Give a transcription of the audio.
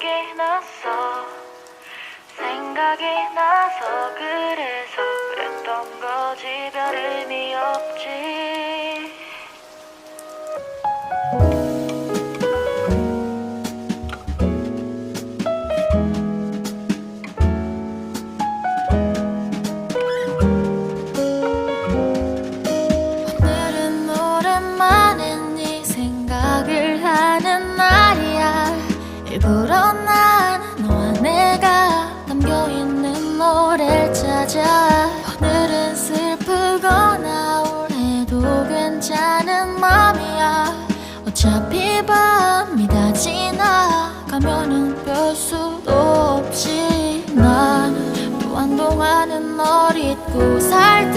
생각이 났어. 생각이 나서 그래서 그랬던 거지. 별 의미 없지. 오늘은 오랜만에 네 생각을 하는 날이야. 일부러 찾아. 오늘은 슬프거나 우울해도 괜찮은 맘이야. 어차피 밤이 다 지나가면은 별 수도 없이 난 또 한동안은 널 잊고 살